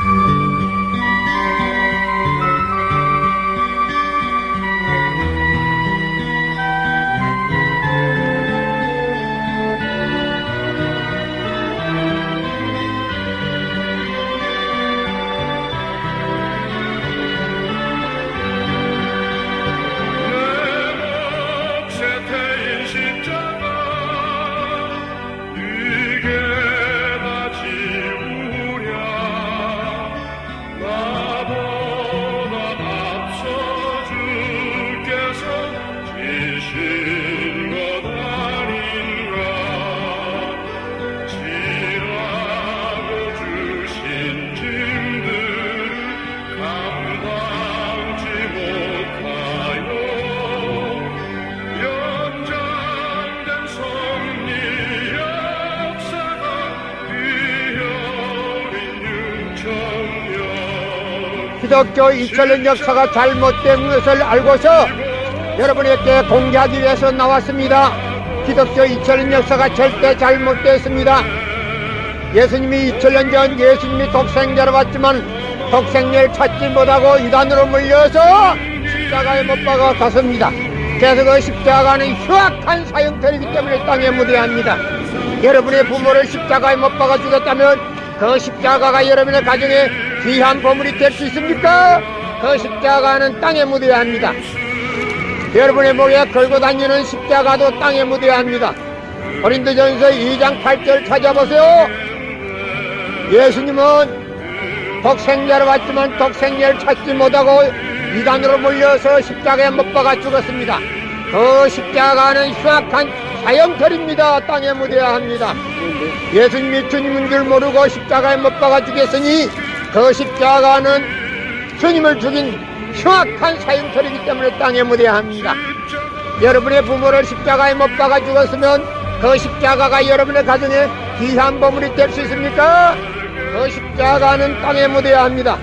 세태 기독교 2000년 역사가 잘못된 것을 알고서 여러분에게 공개하기 위해서 나왔습니다. 기독교 2000년 역사가 절대 잘못됐습니다. 예수님이 2000년 전 예수님이 독생자로 왔지만 독생자를 찾지 못하고 이단으로 물려서 십자가에 못 박아 갔습니다. 그래서 그 십자가는 흉악한 사형터이기 때문에 땅에 묻어야 합니다. 여러분의 부모를 십자가에 못 박아 주겠다면 그 십자가가 여러분의 가정에 귀한 보물이 될 수 있습니까? 그 십자가는 땅에 묻어야 합니다. 여러분의 목에 걸고 다니는 십자가도 땅에 묻어야 합니다. 고린도전서 2장 8절 찾아보세요. 예수님은 독생자로 왔지만 독생자를 찾지 못하고 이단으로 몰려서 십자가에 못 박아 죽었습니다. 그 십자가는 흉악한 사형털입니다. 땅에 묻어야 합니다. 예수님이 주님인 줄 모르고 십자가에 못 박아 죽였으니 그 십자가는 주님을 죽인 흉악한 사형털이기 때문에 땅에 묻어야 합니다. 여러분의 부모를 십자가에 못 박아 죽었으면 그 십자가가 여러분의 가정에 귀한 보물이 될 수 있습니까? 그 십자가는 땅에 묻어야 합니다.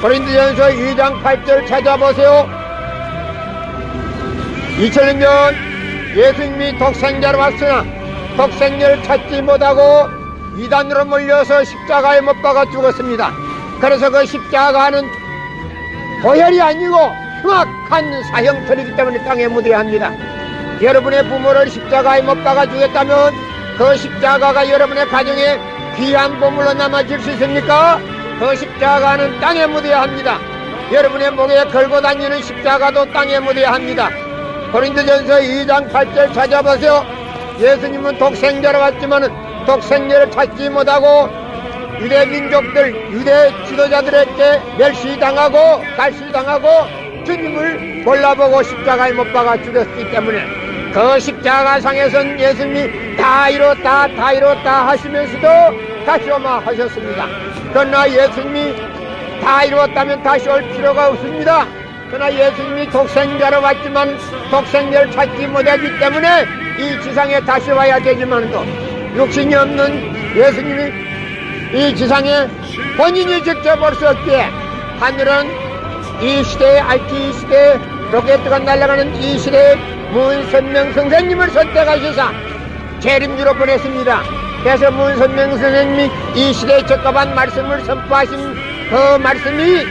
고린도전서 2장 8절 찾아보세요. 2000년 전 예수님이 독생자로 왔으나 독생자를 찾지 못하고 이단으로 몰려서 십자가에 못 박아 죽었습니다. 그래서 그 십자가는 보혈이 아니고 흉악한 사형틀이기 때문에 땅에 묻어야 합니다. 여러분의 부모를 십자가에 못 박아 주겠다면 그 십자가가 여러분의 가정에 귀한 보물로 남아질 수 있습니까? 그 십자가는 땅에 묻어야 합니다. 여러분의 목에 걸고 다니는 십자가도 땅에 묻어야 합니다. 고린도전서 2장 8절 찾아보세요. 예수님은 독생자로 왔지만 독생자를 찾지 못하고 유대 민족들, 유대 지도자들에게 멸시당하고 갈시당하고 주님을 몰라보고 십자가에 못 박아 죽였기 때문에 그 십자가상에선 예수님이 다 이뤘다, 다 이뤘다 하시면서도 다시 오마 하셨습니다. 그러나 예수님이 다 이루었다면 다시 올 필요가 없습니다. 그러나 예수님이 독생자로 왔지만 독생자를 찾지 못하기 때문에 이 지상에 다시 와야 되지만도 육신이 없는 예수님이 이 지상에 본인이 직접 올 수 없기에 하늘은 이 시대의 IT 시대 로켓가 날아가는 이 시대에 문선명 선생님을 선택하셔서 재림주로 보냈습니다. 그래서 문선명 선생님이 이 시대에 적합한 말씀을 선포하신 그 말씀이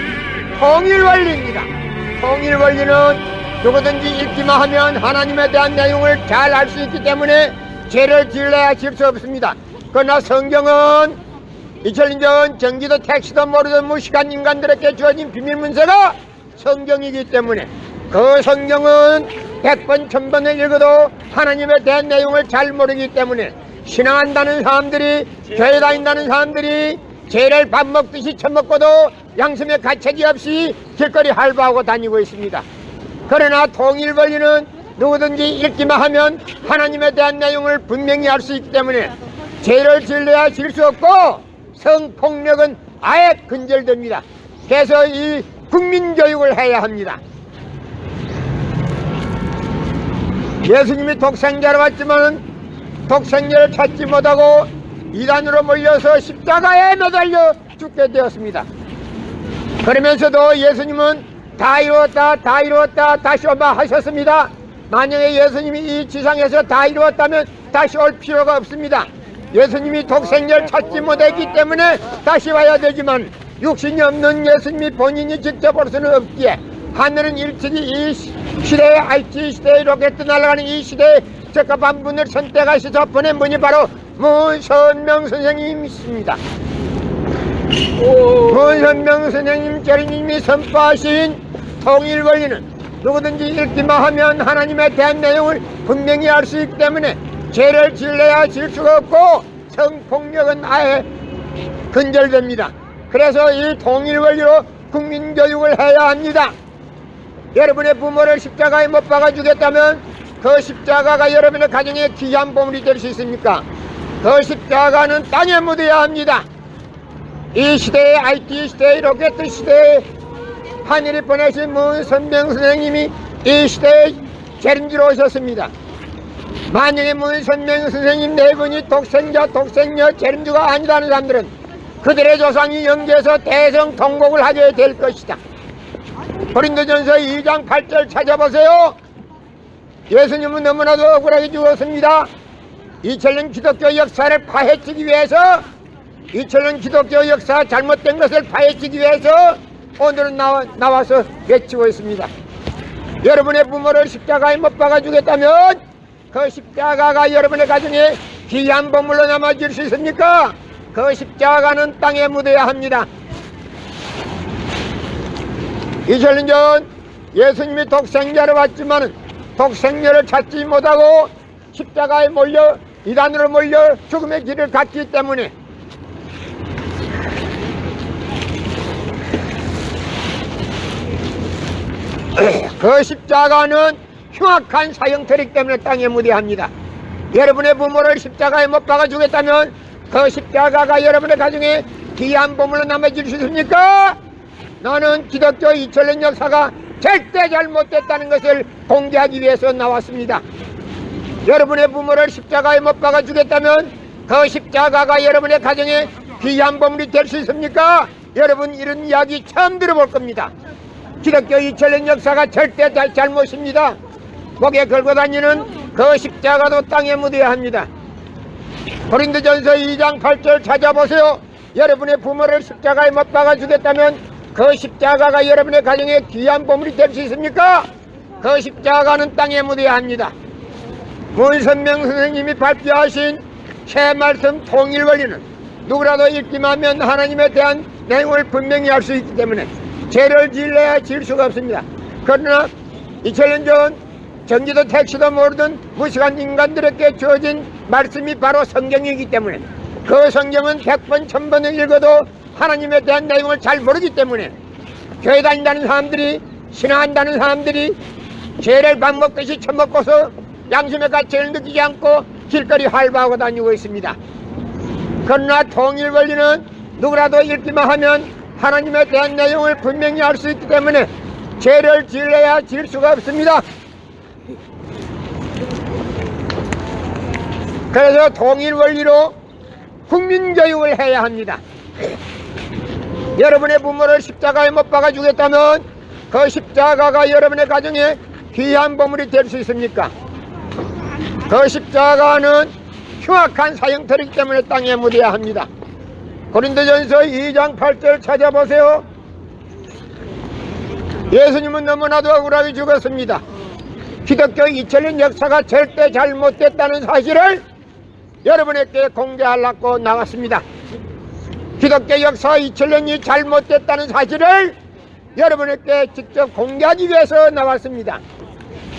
통일 원리입니다. 통일 원리는 누구든지 읽기만 하면 하나님에 대한 내용을 잘 알 수 있기 때문에 죄를 지으려야 질수 없습니다. 그러나 성경은 2000년 전 전기도 택시도 모르던 무식한 인간들에게 주어진 비밀 문서가 성경이기 때문에 그 성경은 100번, 1000번을 읽어도 하나님에 대한 내용을 잘 모르기 때문에 신앙한다는 사람들이 교회 다닌다는 사람들이 죄를 밥 먹듯이 처먹고도 양심에 가책이 없이 길거리 할부하고 다니고 있습니다. 그러나 통일 권리는 누구든지 읽기만 하면 하나님에 대한 내용을 분명히 알 수 있기 때문에 죄를 질러야 질 수 없고 성폭력은 아예 근절됩니다. 그래서 이 국민교육을 해야 합니다. 예수님이 독생자로 왔지만 독생자를 찾지 못하고 이단으로 몰려서 십자가에 매달려 죽게 되었습니다. 그러면서도 예수님은 다 이루었다, 다 이루었다, 다시 오마 하셨습니다. 만약에 예수님이 이 지상에서 다 이루었다면 다시 올 필요가 없습니다. 예수님이 독생자를 찾지 못했기 때문에 다시 와야 되지만 육신이 없는 예수님이 본인이 직접 올 수는 없기에 하늘은 일찍이 이 시- 시대에 IT 시대에 로켓 날아가는 이 시대에 적합한 분을 선택하셔서 보낸 분이 바로 문선명 선생님이십니다. 문선명 선생님教님이 선포하신 통일 원리는 누구든지 읽기만 하면 하나님에 대한 내용을 분명히 알 수 있기 때문에 죄를 질러야 질 수가 없고 성폭력은 아예 근절됩니다. 그래서 이 통일 원리로 국민 교육을 해야 합니다. 여러분의 부모를 십자가에 못 박아 주겠다면 그 십자가가 여러분의 가정에 귀한 보물이 될 수 있습니까? 그 십자가는 땅에 묻어야 합니다. 이 시대의 IT 시대의 로켓 시대에 하늘이 보내신 문선명 선생님이 이 시대의 재림지로 오셨습니다. 만약에 문선명 선생님 네 분이 독생자, 독생녀, 재림주가 아니라는 사람들은 그들의 조상이 영계에서 대성 통곡을 하게 될 것이다. 고린도전서 2장 8절 찾아보세요. 예수님은 너무나도 억울하게 죽었습니다. 2000년 기독교 역사를 파헤치기 위해서 2000년 기독교 역사 잘못된 것을 파헤치기 위해서 오늘은 나와, 나와서 외치고 있습니다. 여러분의 부모를 십자가에 못 박아 주겠다면 그 십자가가 여러분의 가정에 귀한 보물로 남아줄 수 있습니까? 그 십자가는 땅에 묻어야 합니다. 2000년 전 예수님이 독생자를 왔지만은 독생자를 찾지 못하고 십자가에 몰려 이단으로 몰려 죽음의 길을 갔기 때문에 그 십자가는 흉악한 사형터이기 때문에 땅에 묻어합니다. 여러분의 부모를 십자가에 못 박아 주겠다면 그 십자가가 여러분의 가정에 귀한 보물로 남아질 수 있습니까? 나는 기독교 2000년 역사가 절대 잘못됐다는 것을 공개하기 위해서 나왔습니다. 여러분의 부모를 십자가에 못 박아 주겠다면 그 십자가가 여러분의 가정에 귀한 보물이 될 수 있습니까? 여러분 이런 이야기 처음 들어볼 겁니다. 기독교 2000년 역사가 절대 다 잘못입니다. 목에 걸고 다니는 그 십자가도 땅에 묻어야 합니다. 고린도전서 2장 8절 찾아보세요. 여러분의 부모를 십자가에 못 박아 주겠다면 그 십자가가 여러분의 가정에 귀한 보물이 될 수 있습니까? 그 십자가는 땅에 묻어야 합니다. 문선명 선생님이 발표하신 새 말씀 통일 원리는 누구라도 읽기만 하면 하나님에 대한 내용을 분명히 알 수 있기 때문에 죄를 질러야 질 수가 없습니다. 그러나 2000년 전 전기도 택시도 모르던 무식한 인간들에게 주어진 말씀이 바로 성경이기 때문에 그 성경은 100번, 1000번을 읽어도 하나님에 대한 내용을 잘 모르기 때문에 교회 다닌다는 사람들이 신앙한다는 사람들이 죄를 밥 먹듯이 처먹고서 양심의 가치를 느끼지 않고 길거리 활보하고 다니고 있습니다. 그러나 통일 원리는 누구라도 읽기만 하면 하나님에 대한 내용을 분명히 알 수 있기 때문에 죄를 질러야 질 수가 없습니다. 그래서 통일 원리로 국민 교육을 해야 합니다. 여러분의 부모를 십자가에 못 박아 주겠다면 그 십자가가 여러분의 가정에 귀한 보물이 될 수 있습니까? 그 십자가는 흉악한 사형터이기 때문에 땅에 묻어야 합니다. 고린도전서 2장 8절 찾아보세요. 예수님은 너무나도 억울하게 죽었습니다. 기독교 2000년 역사가 절대 잘못됐다는 사실을 여러분에게 공개하려고 나왔습니다. 기독교 역사 2000년이 잘못됐다는 사실을 여러분에게 직접 공개하기 위해서 나왔습니다.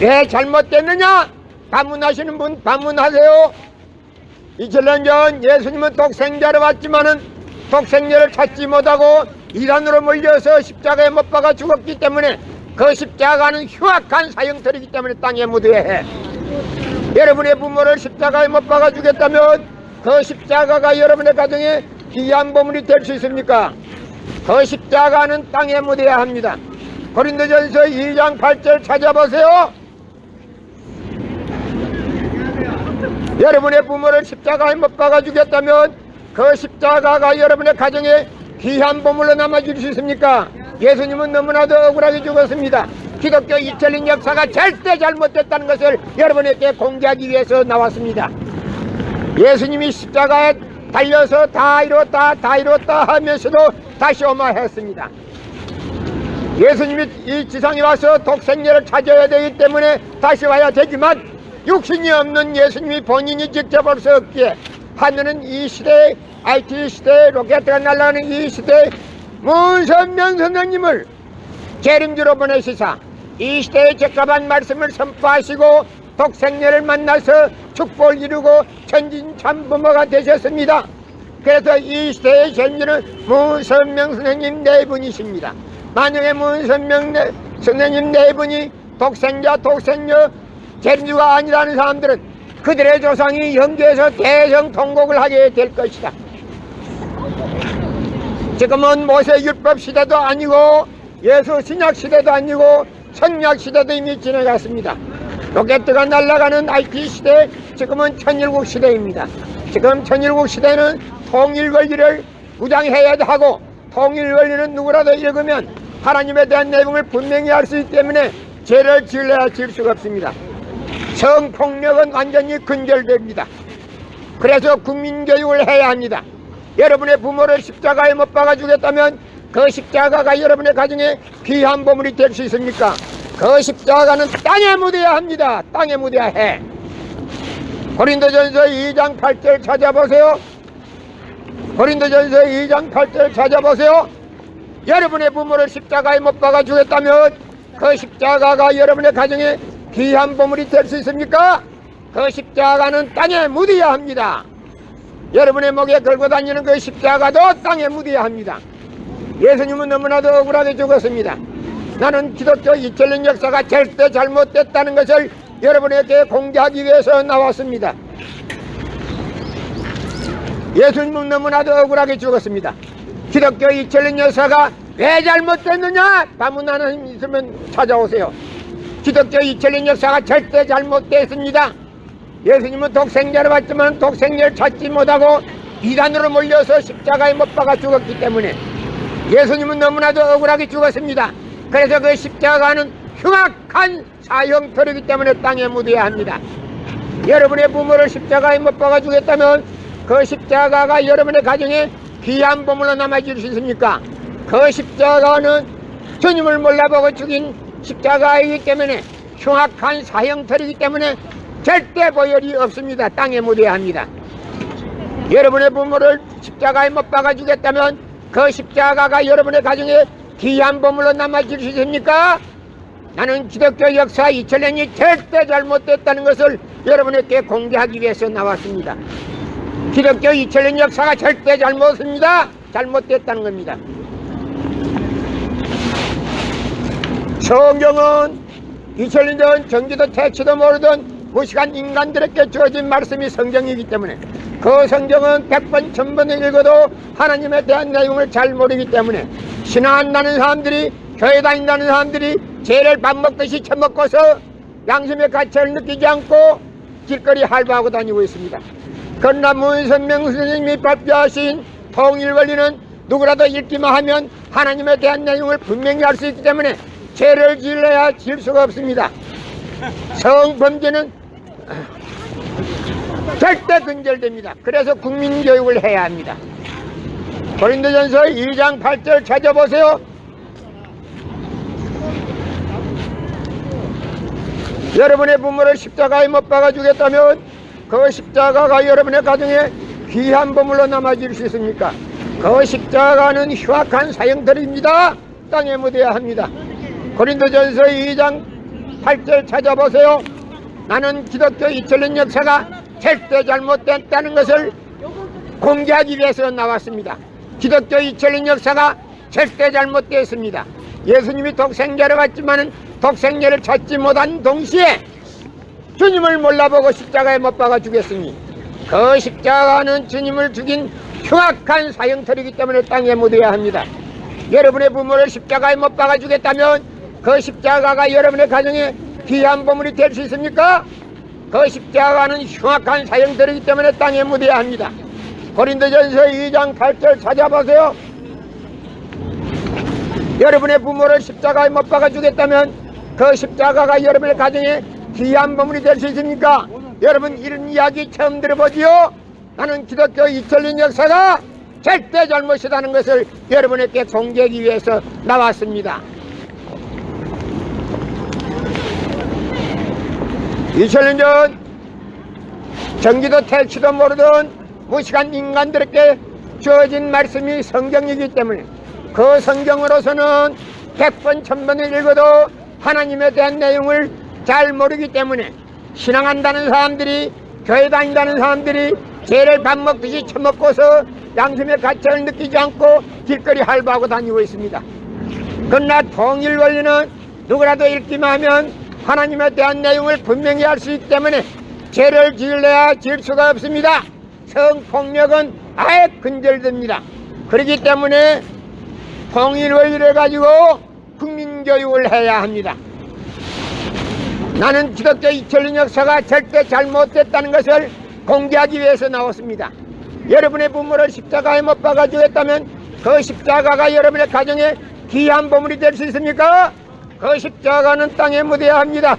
왜 잘못됐느냐? 반문하시는 분 반문하세요. 2000년 전 예수님은 독생자로 왔지만은 독생자를 찾지 못하고 이단으로 몰려서 십자가에 못 박아 죽었기 때문에 그 십자가는 흉악한 사형터이기 때문에 땅에 묻어야 해. 여러분의 부모를 십자가에 못 박아 주겠다면 그 십자가가 여러분의 가정에 귀한 보물이 될 수 있습니까? 그 십자가는 땅에 묻어야 합니다. 고린도전서 2장 8절 찾아보세요. 여러분의 부모를 십자가에 못 박아 주겠다면 그 십자가가 여러분의 가정에 귀한 보물로 남아 줄 수 있습니까? 예수님은 너무나도 억울하게 죽었습니다. 기독교 2000년 역사가 절대 잘못됐다는 것을 여러분에게 공개하기 위해서 나왔습니다. 예수님이 십자가에 달려서 다 이뤘다 다 이뤘다 하면서도 다시 오마했습니다 예수님이 이 지상에 와서 독생녀를 찾아야 되기 때문에 다시 와야 되지만 육신이 없는 예수님이 본인이 직접 올수 없기에 하늘은 이 시대 IT 시대 로켓가 날아가는 이 시대 문선명 선생님을 재림주로 보내시사 이 시대의 적합한 말씀을 선포하시고 독생녀를 만나서 축복을 이루고 천진참부모가 되셨습니다. 그래서 이 시대의 재림주는 문선명 선생님 네 분이십니다. 만약에 문선명 네, 선생님 네 분이 독생자 독생녀 재림주가 아니라는 사람들은 그들의 조상이 영계에서 대성 통곡을 하게 될 것이다. 지금은 모세율법 시대도 아니고 예수 신약 시대도 아니고 선약 시대도 이미 지나갔습니다. 로켓트가 날아가는 IT 시대, 지금은 천일국 시대입니다. 지금 천일국 시대는 통일 권리를 무장해야 하고 통일 권리는 누구라도 읽으면 하나님에 대한 내용을 분명히 알 수 있기 때문에 죄를 지을래야 지을 수가 없습니다. 성폭력은 완전히 근절됩니다. 그래서 국민교육을 해야 합니다. 여러분의 부모를 십자가에 못 박아 주겠다면 그 십자가가 여러분의 가정에 귀한 보물이 될 수 있습니까? 그 십자가는 땅에 묻어야 합니다. 땅에 묻어야 해. 고린도전서 2장 8절 찾아보세요. 고린도전서 2장 8절 찾아보세요. 여러분의 부모를 십자가에 못 박아 주겠다면 그 십자가가 여러분의 가정에 귀한 보물이 될 수 있습니까? 그 십자가는 땅에 묻어야 합니다. 여러분의 목에 걸고 다니는 그 십자가도 땅에 묻어야 합니다. 예수님은 너무나도 억울하게 죽었습니다. 나는 기독교 2000년 역사가 절대 잘못됐다는 것을 여러분에게 공개하기 위해서 나왔습니다. 예수님은 너무나도 억울하게 죽었습니다. 기독교 2000년 역사가 왜 잘못됐느냐? 다문 하나님 있으면 찾아오세요. 기독교 2000년 역사가 절대 잘못됐습니다. 예수님은 독생자를 받지만 독생자를 찾지 못하고 이단으로 몰려서 십자가에 못 박아 죽었기 때문에 예수님은 너무나도 억울하게 죽었습니다. 그래서 그 십자가는 흉악한 사형터이기 때문에 땅에 묻어야 합니다. 여러분의 부모를 십자가에 못 박아 주겠다면 그 십자가가 여러분의 가정에 귀한 보물로 남아줄 수 있습니까? 그 십자가는 주님을 몰라보고 죽인 십자가이기 때문에 흉악한 사형터이기 때문에 절대 보혈이 없습니다. 땅에 묻어야 합니다. 여러분의 부모를 십자가에 못 박아 주겠다면 그 십자가가 여러분의 가정에 귀한 보물로 남아줄 수 있습니까? 나는 기독교 역사 2000년이 절대 잘못됐다는 것을 여러분에게 공개하기 위해서 나왔습니다. 기독교 2000년 역사가 절대 잘못입니다. 잘못됐다는 겁니다. 성경은 2000년 전 정지도 태치도 모르던 무식한 인간들에게 주어진 말씀이 성경이기 때문에 그 성경은 100번, 1000번 읽어도 하나님에 대한 내용을 잘 모르기 때문에 신앙한다는 사람들이 교회 다닌다는 사람들이 죄를 밥 먹듯이 처먹고서 양심의 가치를 느끼지 않고 길거리 할부하고 다니고 있습니다. 그러나 문선명 선생님이 발표하신 통일 원리는 누구라도 읽기만 하면 하나님에 대한 내용을 분명히 알 수 있기 때문에 죄를 지을래야 지을 수가 없습니다. 성범죄는 절대 근절됩니다. 그래서 국민교육을 해야 합니다. 고린도전서 2장 8절 찾아보세요. 여러분의 부모를 십자가에 못 박아 주겠다면 그 십자가가 여러분의 가정에 귀한 보물로 남아질 수 있습니까? 그 십자가는 흉악한 사형들입니다. 땅에 묻어야 합니다. 고린도전서 2장 8절 찾아보세요. 나는 기독교 2000년 역사가 절대 잘못됐다는 것을 공개하기 위해서 나왔습니다. 기독교 2000년 역사가 절대 잘못되었습니다. 예수님이 독생자를 받지만은 독생자를 찾지 못한 동시에 주님을 몰라보고 십자가에 못 박아 주겠으니 그 십자가는 주님을 죽인 흉악한 사형터이기 때문에 땅에 묻어야 합니다. 여러분의 부모를 십자가에 못 박아 주겠다면 그 십자가가 여러분의 가정에 귀한 보물이 될 수 있습니까? 그 십자가는 흉악한 사형들이기 때문에 땅에 묻어야 합니다. 고린도전서 2장 8절 찾아보세요. 여러분의 부모를 십자가에 못 박아 주겠다면 그 십자가가 여러분의 가정에 귀한 보물이 될 수 있습니까? 여러분 이런 이야기 처음 들어보지요? 나는 기독교 2000년 역사가 절대 잘못이라는 것을 여러분에게 공개하기 위해서 나왔습니다. 2000년 전 전기도 택시도 모르던 무식한 인간들에게 주어진 말씀이 성경이기 때문에 그 성경으로서는 백번 천번을 읽어도 하나님에 대한 내용을 잘 모르기 때문에 신앙한다는 사람들이 교회 다닌다는 사람들이 죄를 밥 먹듯이 처먹고서 양심의 가치를 느끼지 않고 길거리 할부하고 다니고 있습니다. 그러나 통일 원리는 누구라도 읽기만 하면 하나님에 대한 내용을 분명히 알 수 있기 때문에 죄를 지을래야 지을 수가 없습니다. 성폭력은 아예 근절됩니다. 그렇기 때문에 통일 원리를 가지고 국민교육을 해야 합니다. 나는 기독교 2000년 역사가 절대 잘못됐다는 것을 공개하기 위해서 나왔습니다. 여러분의 부모를 십자가에 못 박아 주겠다면 그 십자가가 여러분의 가정에 귀한 보물이 될 수 있습니까? 그 십자가는 땅에 묻어야 합니다.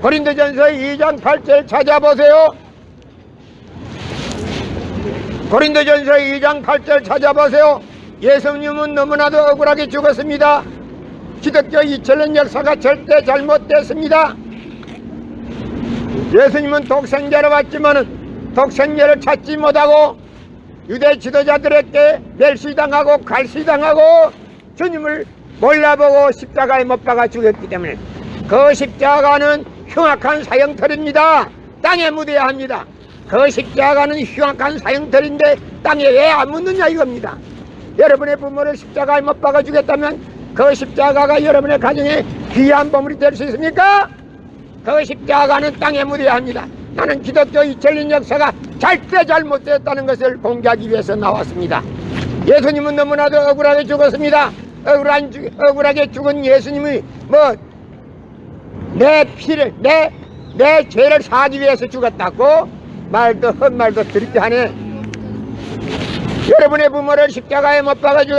고린도전서 2장 8절 찾아보세요. 고린도전서 2장 8절 찾아보세요. 예수님은 너무나도 억울하게 죽었습니다. 기독교 2000년 역사가 절대 잘못됐습니다. 예수님은 독생자로 왔지만은 독생자를 찾지 못하고 유대 지도자들에게 멸시당하고 갈시당하고 주님을 몰라보고 십자가에 못 박아 죽였기 때문에 그 십자가는 흉악한 사형털입니다. 땅에 묻어야 합니다. 그 십자가는 흉악한 사형털인데 땅에 왜 안 묻느냐 이겁니다. 여러분의 부모를 십자가에 못 박아 주겠다면 그 십자가가 여러분의 가정에 귀한 보물이 될 수 있습니까? 그 십자가는 땅에 묻어야 합니다. 나는 기독교 2000년 역사가 절대 잘못되었다는 것을 공개하기 위해서 나왔습니다. 예수님은 너무나도 억울하게 죽었습니다. 억울한, 죽- 억울하게 죽은 예수님이 뭐, 내 피를, 내, 내 죄를 사기 위해서 죽었다고 말도 헛말도 들게 하네. 여러분의 부모를 십자가에 못 박아 주겠